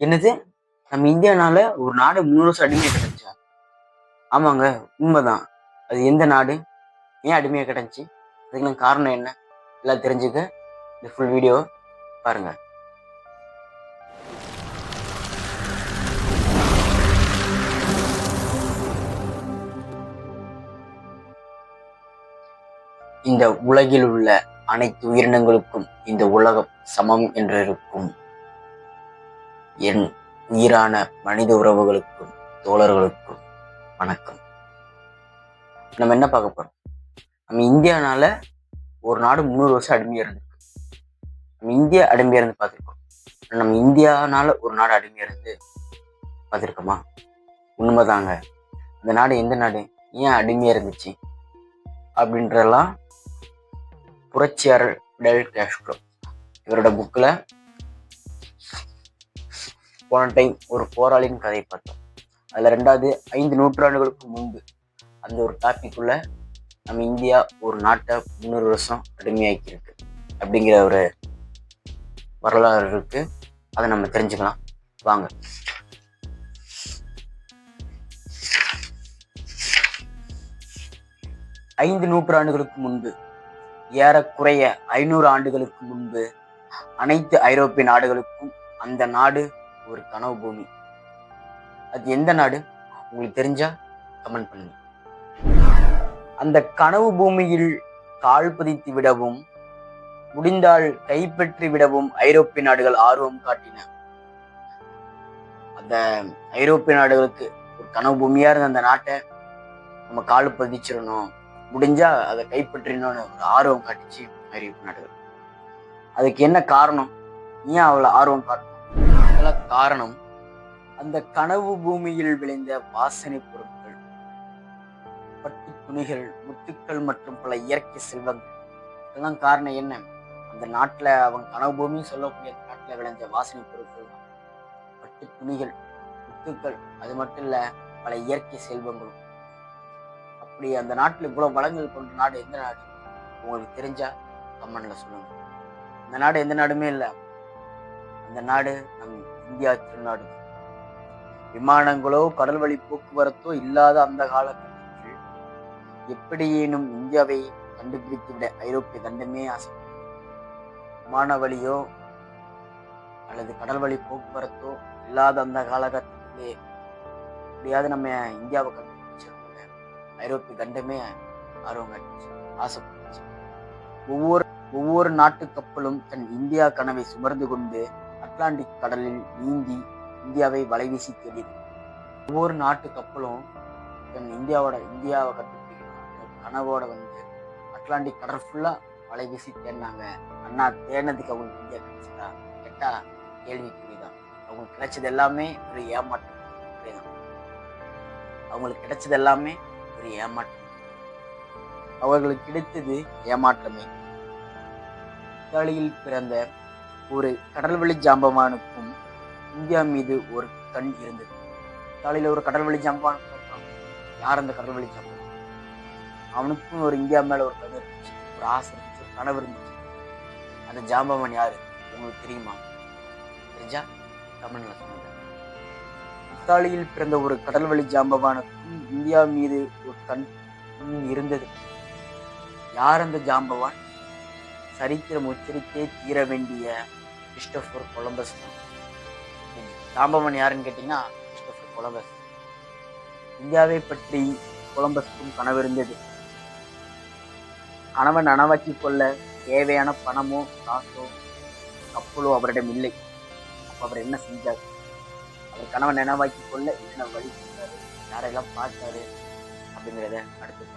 என்னது? நம்ம இந்தியானால ஒரு நாடு முன்னூறு வருஷம் அடிமையாக கிடந்துச்சா? ஆமாங்க உண்மைதான். அது எந்த நாடு? ஏன் அடிமையாக கிடந்துச்சு? அதுக்கெல்லாம் காரணம் என்ன? எல்லாம் தெரிஞ்சுக்க இந்த ஃபுல் வீடியோ பாருங்க. இந்த உலகில் உள்ள அனைத்து உயிரினங்களுக்கும் இந்த உலகம் சமம் என்றிருக்கும் என் உயிரான மனித உறவுகளுக்கும் தோழர்களுக்கும் வணக்கம். நம்ம என்ன பார்க்க போறோம்? நம்ம இந்தியானால ஒரு நாடு முந்நூறு வருஷம் அடிமையா இருந்திருக்கு. நம்ம இந்தியா அடிமையா இருந்து பார்த்துருக்கோம். நம்ம இந்தியானால ஒரு நாடு அடிமையா இருந்து பார்த்துருக்கோமா? உண்மைதாங்க. அந்த நாடு எந்த நாடு? ஏன் அடிமையா இருந்துச்சு? அப்படின்றதெல்லாம் புரட்சியாளர் டெல் கேஸ்ட்ரோ இவரோட புக்கில் போன டைம் ஒரு போராளியின் கதை பார்த்தோம். அதில் ரெண்டாவது ஐந்து நூற்றாண்டுகளுக்கு முன்பு அந்த ஒரு டாபிக்குள்ள நம்ம இந்தியா ஒரு நாட்டை முந்நூறு வருஷம் அடிமையாக்கியிருக்கு அப்படிங்கிற ஒரு வரலாறு இருக்கு. அதை நம்ம தெரிஞ்சுக்கலாம். வாங்க. ஐந்து நூற்றாண்டுகளுக்கு முன்பு ஏறக்குறைய ஐநூறு ஆண்டுகளுக்கு முன்பு அனைத்து ஐரோப்பிய நாடுகளுக்கும் அந்த நாடு ஒரு கனவு பூமி. அது எந்த நாடு? உங்களுக்கு தெரிஞ்சா கமெண்ட் பண்ணுங்க. அந்த கனவு பூமியில் கால் பதித்து விடவும் முடிந்தால் கைப்பற்றி விடவும் ஐரோப்பிய நாடுகள் ஆர்வம் காட்டின. அந்த ஐரோப்பிய நாடுகளுக்கு ஒரு கனவு பூமியா இருந்த அந்த நாட்டை நம்ம கால் பதிச்சிடணும். முடிஞ்சா அதை கைப்பற்றினோன்னு ஒரு ஆர்வம் காட்டுச்சு ஐரோப்பிய நாடுகள். அதுக்கு என்ன காரணம்? ஏன் அவளை ஆர்வம் காட்டணும் காரணம் அந்த கனவு பூமியில் விளைந்த வாசனை பொருட்கள். பட்டு துணிகள் முத்துக்கள் மற்றும் பல இயற்கை செல்வங்கள். இதெல்லாம் காரணம் என்ன? அந்த நாட்டில் அவங்க கனவு பூமின்னு சொல்லக்கூடிய நாட்டில் விளைஞ்ச வாசனை பொருட்கள் தான். பட்டு துணிகள் முத்துக்கள் அது மட்டும் இல்லை பல இயற்கை செல்வங்களும். அப்படி அந்த நாட்டில் இவ்வளவு வளங்கள் கொண்ட நாடு எந்த நாடு? உங்களுக்கு தெரிஞ்சா கமெண்ட்ல சொல்லுங்க. இந்த நாடு எந்த நாடுமே இல்லை. இந்த நாடு நம் இந்தியா திருநாடு. விமானங்களோ கடல் வழி போக்குவரத்தோ இல்லாத அந்த காலகட்டத்தில் எப்படியேனும் இந்தியாவை கண்டுபிடித்துவிட ஐரோப்பிய தண்டமே ஆசை. விமான வழியோ அல்லது கடல் வழி போக்குவரத்தோ இல்லாத அந்த காலகட்டத்திலே எப்படியாவது நம்ம இந்தியாவை கண்டுபிடிச்சிருக்கோங்க ஐரோப்பிய கண்டமே ஆர்வம் காட்டுச்சு ஆசைப்பட்டுச்சு. ஒவ்வொரு ஒவ்வொரு நாட்டு கப்பலும் தன் இந்தியா கனவை சுமர்ந்து கொண்டு அட்லாண்டிக் கடலில் நீந்தி இந்தியாவை வலைவீசி தேடியது. ஒவ்வொரு நாட்டு கப்பலும் தன் இந்தியாவோட இந்தியாவை கண்டுபிடிக்கணும் கனவோட வந்து அட்லாண்டிக் கடல் ஃபுல்லா வலை வீசி தேடினாங்க. அண்ணா தேடினதுக்கு அவங்களுக்கு இந்தியா கிடைச்சதா? கேட்டா கேள்விக்குறிதான். அவங்களுக்கு கிடைச்சது எல்லாமே ஒரு ஏமாற்றம் அவங்களுக்கு கிடைச்சது எல்லாமே ஒரு ஏமாற்றம் அவர்களுக்கு கிடைத்தது ஏமாற்றமே. இத்தாலியில் பிறந்த ஒரு கடல்வழி ஜாம்பவானுக்கும் இந்தியா மீது ஒரு கண் இருந்தது. இத்தாலியில ஒரு கடல்வழி ஜாம்பவான் யார் அந்த கடல்வழி ஜாம்பவான்? அவனுக்கும் ஒரு இந்தியா மேலே ஒரு கண் இருந்துச்சு. ஒரு ஆசை இருந்துச்சு. ஒரு கனவு இருந்துச்சு. அந்த ஜாம்பவான் யாரு? உங்களுக்கு தெரியுமா? தெரிஞ்சா கமெண்ட்ல சொல்லுங்க. இத்தாலியில் பிறந்த ஒரு கடல்வழி ஜாம்பவானுக்கும் இந்தியா மீது ஒரு கண் கண் இருந்தது. யார் அந்த ஜாம்பவான்? சரித்திரம் உச்சரித்தே தீர வேண்டிய கிறிஸ்டோபர் கொலம்பஸ். தான் தாம்பவன் யாருன்னு கேட்டீங்கன்னா கொலம்பஸ். இந்தியாவை பற்றி கொலம்பஸ்க்கும் கனவு இருந்தது. கனவை நனவாக்கி கொள்ள தேவையான பணமோ காசோ கப்பலோ அவரிடம் இல்லை. அப்போ அவர் என்ன செஞ்சார்? அவர் கனவை நினைவாக்கி கொள்ள என்னென்ன வழி செஞ்சார்? யாரெல்லாம் பார்த்தாரு? அப்படிங்கிறத அடுத்து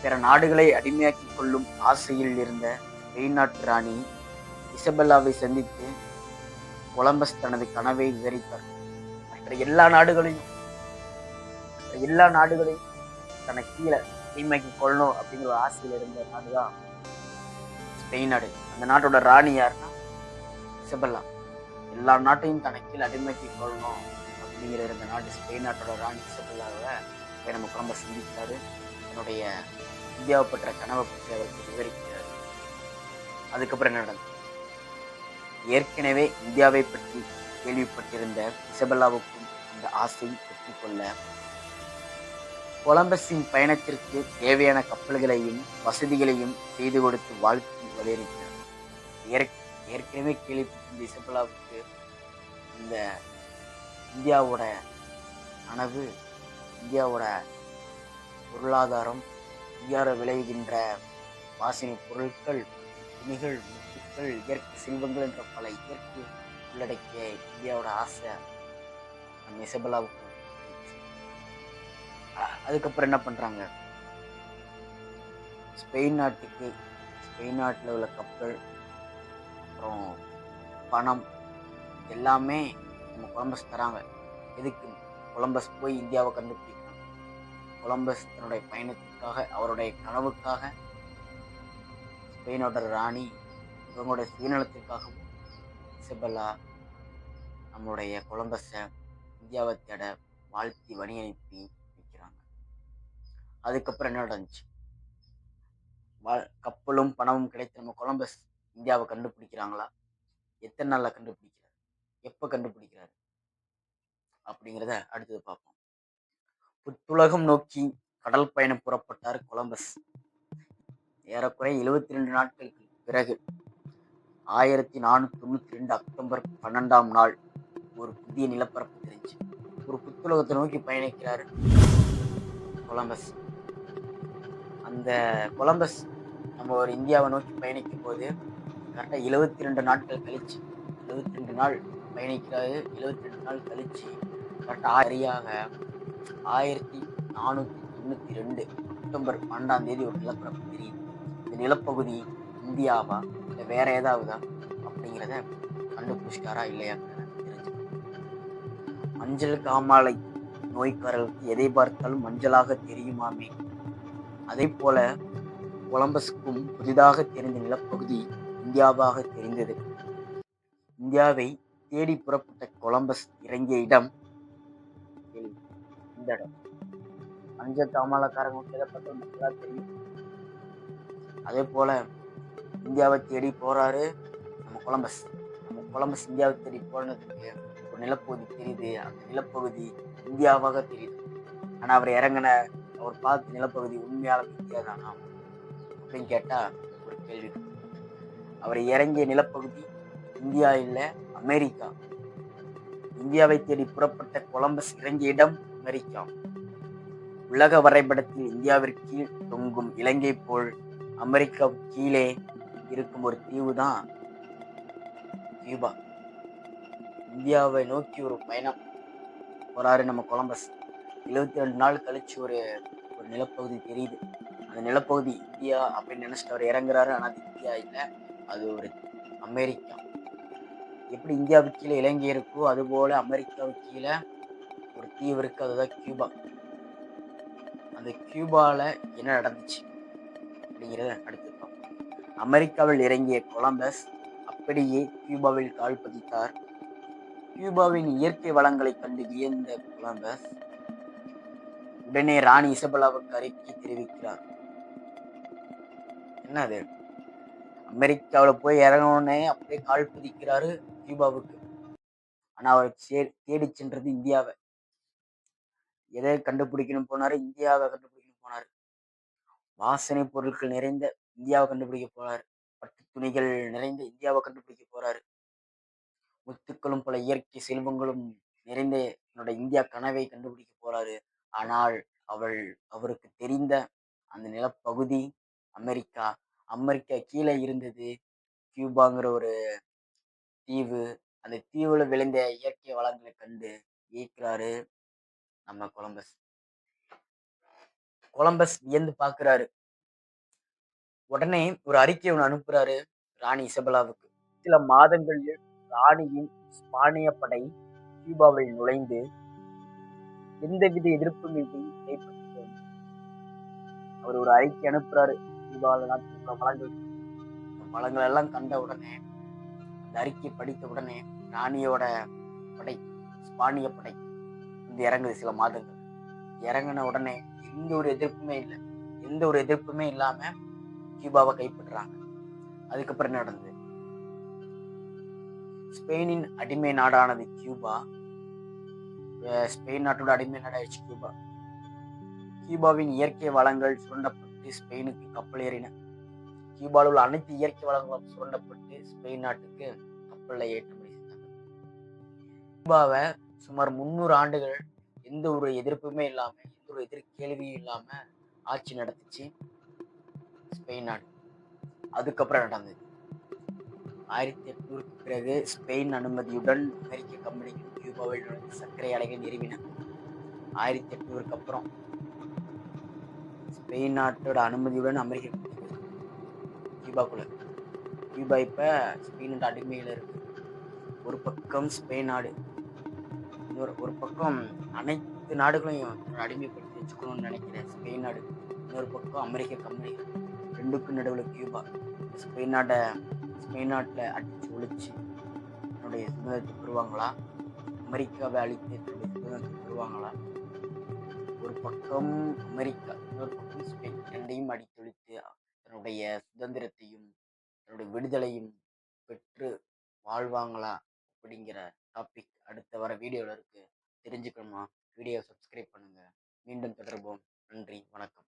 பிற நாடுகளை அடிமையாக்கி கொள்ளும் ஆசையில் இருந்த வெளிநாட்டு ராணி இசபெல்லாவை சந்தித்து கொலம்பஸ் தனது கனவை விவரித்தார். மற்ற எல்லா நாடுகளையும் மற்ற எல்லா நாடுகளையும் தனக்கு கீழே தீமைக்கு கொள்ளணும் அப்படிங்கிற ஒரு ஆசையில் இருந்த நாடு தான் ஸ்பெயின் நாடு. அந்த நாட்டோட ராணி யாருன்னா? இசபெல்லா எல்லா நாட்டையும் தனக்கு கீழே அடிமைக்கு கொள்ளணும் அப்படிங்கிற இருந்த நாடு ஸ்பெயின் நாட்டோட ராணி இசபெல்லாவை நம்ம கொலம்பஸ் சந்தித்தாரு தன்னுடைய இந்தியாவை பற்ற கனவை பற்றி அவருக்கு விவரிக்கிறார். அதுக்கப்புறம் என்ன நடந்தது? ஏற்கனவே இந்தியாவை பற்றி கேள்விப்பட்டிருந்த இசபெல்லாவுக்கும் அந்த ஆசை பெற்றுக்கொள்ள கொலம்பஸின் பயணத்திற்கு தேவையான கப்பல்களையும் வசதிகளையும் செய்து கொடுத்து வாழ்த்தி வலியுறுத்தினார் ஏற்- ஏற்கனவே கேள்விப்பட்டிருந்த இசபெல்லாவுக்கு இந்த இந்தியாவோட கனவு இந்தியாவோட பொருளாதாரம் இந்தியாவில் விளைகின்ற வாசனை பொருட்கள் துணிகள் முத்துக்கள் இயற்கை செல்வங்கள் என்ற பல இயற்கை உள்ளடக்கிய இந்தியாவோட ஆசை நம்ம இசபலாவுக்கு அதுக்கப்புறம் என்ன பண்ணுறாங்க ஸ்பெயின் நாட்டுக்கு ஸ்பெயின் நாட்டில் உள்ள கப்பல் அப்புறம் பணம் எல்லாமே நம்ம கொலம்பஸ் தராங்க. எதுக்கு? கொலம்பஸ் போய் இந்தியாவை கண்டுபிடிக்கணும். கொலம்பஸ் தன்னுடைய பயணத்துக்காக அவருடைய கனவுக்காக ஸ்பெயினோட ராணி இவங்களுடைய சுயநலத்திற்காகவும் இசபெல்லா நம்மளுடைய கொலம்பஸை இந்தியாவை தேட வாழ்த்தி வழி அனுப்பி வைக்கிறாங்க. அதுக்கப்புறம் என்ன நடந்துச்சு? வா- கப்பலும் பணமும் கிடைத்த நம்ம கொலம்பஸ் இந்தியாவை கண்டுபிடிக்கிறாங்களா? எத்தனை நாளில் கண்டுபிடிக்கிறார்? எப்போ கண்டுபிடிக்கிறார்? அப்படிங்கிறத அடுத்தது பார்ப்போம். புத்துலகம் நோக்கி கடல் பயணம் புறப்பட்டார் கொலம்பஸ். ஏறக்குறைய எழுபத்தி ரெண்டு நாட்களுக்கு பிறகு ஆயிரத்தி நானூற்றி தொண்ணூற்றி ரெண்டு அக்டோபர் பன்னெண்டாம் நாள் ஒரு புதிய நிலப்பரப்பு தெரிஞ்சு. ஒரு புத்துலகத்தை நோக்கி பயணிக்கிறார் கொலம்பஸ். அந்த கொலம்பஸ் நம்ம ஒரு இந்தியாவை நோக்கி பயணிக்கும் போது கரெக்டாக எழுபத்தி ரெண்டு நாட்கள் கழிச்சு எழுபத்தி ரெண்டு நாள் பயணிக்கிறாரு எழுபத்தி ரெண்டு நாள் கழிச்சு கரெக்டாக சரியாக ஆயிரத்தி நானூற்றி தொண்ணூற்றி ரெண்டு அக்டோபர் பன்னெண்டாம் தேதி ஒரு நிலப்பரப்பு தெரியுது இந்த நிலப்பகுதி இந்தியாவா இல்லை வேற ஏதாவதா அப்படிங்கிறத கண்டுபிடிச்சிட்டாரா இல்லையா மஞ்சள் காமாலை நோய்க்காரர்களுக்கு எதை பார்த்தாலும் மஞ்சளாக தெரியுமாமே? அதே போல கொலம்பஸுக்கும் புதிதாக தெரிந்த நிலப்பகுதி இந்தியாவாக தெரிந்தது. இந்தியாவை தேடி புறப்பட்ட கொலம்பஸ் இறங்கிய இடம் இந்த இடம். மஞ்சள் காமாலக்காரங்களுக்கு எதை பார்த்தால் மஞ்சளாக தெரியும். அதே போல இந்தியாவை தேடி போறாரு. நம்ம கொலம்பஸ். நம்ம கொலம்பஸ் இந்தியாவை தேடி போனதுக்கு ஒரு நிலப்பகுதி தெரியுது. அந்த நிலப்பகுதி இந்தியாவாக தெரியுது. ஆனால் அவர் இறங்கின அவர் பார்த்த நிலப்பகுதி உண்மையாலும் இந்தியா தானா அப்படின்னு கேட்டால் ஒரு கேள்வி. அவர் இறங்கிய நிலப்பகுதி இந்தியா இல்லை அமெரிக்கா. இந்தியாவை தேடி புறப்பட்ட கொலம்பஸ் இறங்கிய இடம் அமெரிக்கா. உலக வரைபடத்தில் இந்தியாவிற்கு கீழ் தொங்கும் இலங்கை போல் அமெரிக்கா கீழே இருக்கும் ஒரு தீவு தான் கியூபா. இந்தியாவை நோக்கி ஒரு பயணம் போறாரு நம்ம கொலம்பஸ். எழுபத்தி ரெண்டு நாள் கழிச்சு ஒரு ஒரு நிலப்பகுதி தெரியுது. அந்த நிலப்பகுதி இந்தியா அப்படின்னு நினைச்சிட்டு அவர் இறங்குறாரு. ஆனால் அது இந்தியா இல்லை. அது ஒரு அமெரிக்கா. எப்படி இந்தியாவுக்கு கீழே இலங்கை இருக்கோ அதுபோல் அமெரிக்காவுக்கு கீழே ஒரு தீவு இருக்கு. அதுதான் கியூபா. அந்த கியூபாவில் என்ன நடந்துச்சு அப்படிங்கிறத அடுத்து அமெரிக்காவில் இறங்கிய கொலம்பஸ் அப்படியே கியூபாவில் கால் பதித்தார். கியூபாவின் இயற்கை வளங்களை கண்டு வியந்த கொலம்பஸ் உடனே ராணி இசபெல்லாவுக்கு அறிக்கை தெரிவிக்கிறார். என்னது? அமெரிக்காவில் போய் இறங்கினோடனே அப்படியே கால் பதிக்கிறாரு கியூபாவுக்கு. ஆனால் அவர் சே- தேடி சென்றது இந்தியாவை. எதை கண்டுபிடிக்கணும் போனாரு? இந்தியாவை கண்டுபிடிக்கணும் போனார். வாசனை பொருட்கள் நிறைந்த இந்தியாவை கண்டுபிடிக்க போறாரு. பட்டு துணிகள் நிறைந்த இந்தியாவை கண்டுபிடிக்க போறாரு. முத்துக்களும் பல இயற்கை செல்வங்களும் நிறைந்த என்னோட இந்தியா கனவை கண்டுபிடிக்க போறாரு. ஆனால் அவள் அவருக்கு தெரிந்த அந்த நிலப்பகுதி அமெரிக்கா அமெரிக்கா கீழே இருந்தது கியூபாங்கிற ஒரு தீவு. அந்த தீவுல விளைந்த இயற்கை வளங்களை கண்டு இயக்கிறாரு நம்ம கொலம்பஸ். கொலம்பஸ் வியந்து பார்க்குறாரு. உடனே ஒரு அறிக்கை ஒன்று அனுப்புறாரு ராணி இசபெலாவுக்கு சில மாதங்களில் ராணியின் ஸ்பானிய படை கியூபாவில் நுழைந்து எந்தவித எதிர்ப்புமின்றி கைப்பற்றியது. அவர் ஒரு அறிக்கை அனுப்புறாரு கியூபாவில் வளங்கள் வளங்கள் எல்லாம் கண்ட உடனே அந்த அறிக்கை படித்த உடனே ராணியோட படை ஸ்பானிய படை வந்து இறங்குது சில மாதங்கள். இறங்கின உடனே எந்த ஒரு எதிர்ப்புமே இல்லை. எந்த ஒரு எதிர்ப்புமே இல்லாமல் கியூபாவை கைப்பற்றுறாங்க அதுக்கப்புறம் என்ன நடந்தது? ஸ்பெயினின் அடிமை நாடானது கியூபா. ஸ்பெயின் நாட்டோட அடிமை நாடாயிடுச்சு கியூபா. கியூபாவின் இயற்கை வளங்கள் சுரண்டப்பட்டு ஸ்பெயினுக்கு கப்பல் ஏறின. கியூபாவில் உள்ள அனைத்து இயற்கை வளங்களும் சுரண்டப்பட்டு ஸ்பெயின் நாட்டுக்கு கப்பலில் ஏற்றுமதி செஞ்சாங்க கியூபாவை சுமார் முந்நூறு ஆண்டுகள் எந்த ஒரு எதிர்ப்புமே இல்லாமல் எந்த ஒரு எதிர் கேள்வியும் ஆட்சி நடத்துச்சு. ஸ்பெயின் நாடு. அதுக்கப்புறம் நடந்தது. ஆயிரத்தி எட்நூறுக்கு பிறகு ஸ்பெயின் அனுமதியுடன் அமெரிக்க கம்பெனிகள் கியூபாவில் நுழைந்து சர்க்கரை ஆலைகள் நிறுவின. ஆயிரத்தி எட்நூறுக்கு அப்புறம் ஸ்பெயின் நாட்டோட அனுமதியுடன் அமெரிக்க கியூபாக்குள்ள கியூபா இப்போ ஸ்பெயினோட அடிமையில் இருக்கு. ஒரு பக்கம் ஸ்பெயின் நாடு இன்னொரு ஒரு பக்கம் அனைத்து நாடுகளையும் அடிமைப்படுத்தி வச்சுக்கணும்னு நினைக்கிறேன் ஸ்பெயின் நாடு இன்னொரு பக்கம் அமெரிக்க கம்பெனி ரெண்டுக்கும் நடுவில் கியூபா ஸ்பெயின் நாட்டை ஸ்பெயின் நாட்டில் அடித்து ஒழிச்சு தன்னுடைய சுதந்திரத்தை பெறுவாங்களா அமெரிக்காவை அழித்து தன்னுடைய சுதந்திரத்தை பெறுவாங்களா ஒரு பக்கம் அமெரிக்கா இன்னொரு பக்கம் ஸ்பெயின் ரெண்டையும் அடித்தொழித்து தன்னுடைய சுதந்திரத்தையும் தன்னுடைய விடுதலையும் பெற்று வாழ்வாங்களா? அப்படிங்கிற டாபிக் அடுத்த வர வீடியோவில் இருக்கு. தெரிஞ்சுக்கணுமா? வீடியோ சப்ஸ்கிரைப் பண்ணுங்கள் மீண்டும் தொடர்போம். நன்றி. வணக்கம்.